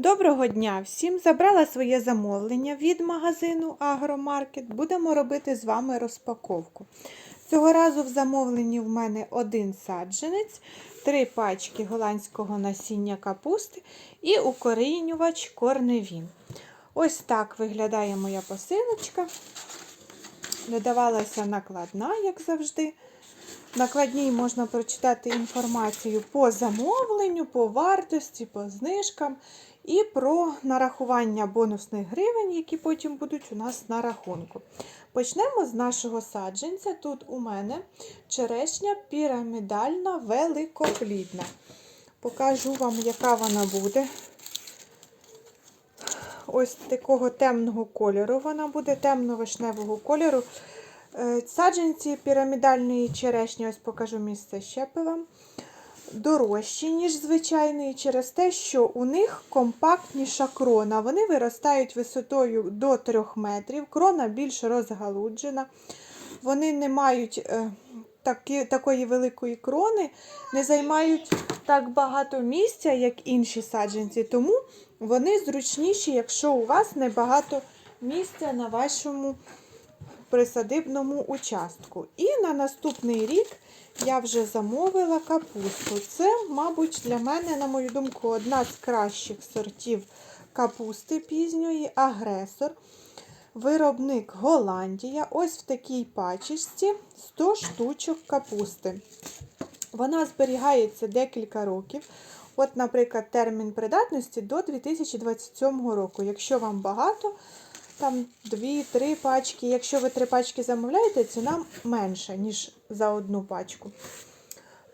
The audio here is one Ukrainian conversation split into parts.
Доброго дня всім! Забрала своє замовлення від магазину Агромаркет. Будемо робити з вами розпаковку. Цього разу в замовленні в мене один саджанець, три пачки голландського насіння капусти і укорінювач корневін. Ось так виглядає моя посилочка. Додавалася накладна, як завжди. В накладній можна прочитати інформацію по замовленню, по вартості, по знижкам і про нарахування бонусних гривень, які потім будуть у нас на рахунку. Почнемо з нашого саджанця. Тут у мене черешня пірамідальна великоплідна. Покажу вам, яка вона буде. Ось такого темного кольору вона буде, темно-вишневого кольору. Е, Саджанці пірамідальної черешні, ось покажу місце щепи вам, дорожчі, ніж звичайний, через те, що у них компактніша крона. Вони виростають висотою до 3 метрів, крона більш розгалуджена. Вони не мають е, такі, такої великої крони, не займають так багато місця, як інші саджанці. Тому вони зручніші, якщо у вас небагато місця на вашому присадибному участку. І на наступний рік я вже замовила капусту. Це, мабуть, для мене, на мою думку, одна з кращих сортів капусти пізньої агресор. Виробник Голландія. Ось в такій пачечці 100 штучок капусти. Вона зберігається декілька років. От, наприклад, термін придатності до 2027 року. Якщо вам багато, там 2-3 пачки. Якщо ви 3 пачки замовляєте, ціна менша, ніж за одну пачку.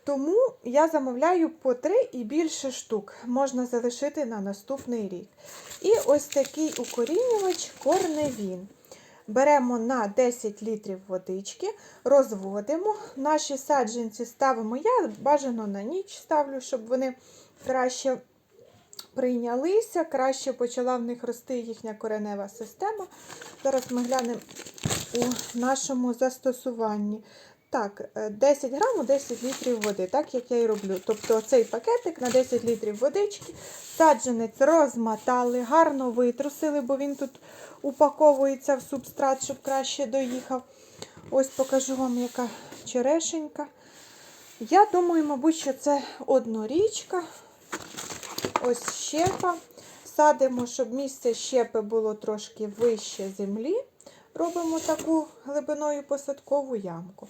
Тому я замовляю по 3 і більше штук. Можна залишити на наступний рік. І ось такий укорінювач корневін. Беремо на 10 літрів водички, розводимо. Наші саджанці ставимо. Я бажано на ніч ставлю, щоб вони краще прийнялися, краще почала в них рости їхня коренева система. Зараз ми глянемо у нашому застосуванні. Так, 10 грамів 10 літрів води, так як я і роблю. Тобто цей пакетик на 10 літрів водички, саджанець розмотали, гарно витрусили, бо він тут упаковується в субстрат, щоб краще доїхав. Ось покажу вам, яка черешенька. Я думаю, мабуть, що це однорічка. Ось щепа. Садимо, щоб місце щепи було трошки вище землі. Робимо таку глибиною посадкову ямку.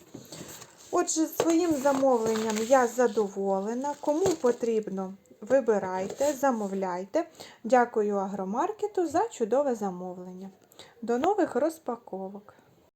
Отже, своїм замовленням я задоволена. Кому потрібно, вибирайте, замовляйте. Дякую агромаркету за чудове замовлення. До нових розпаковок!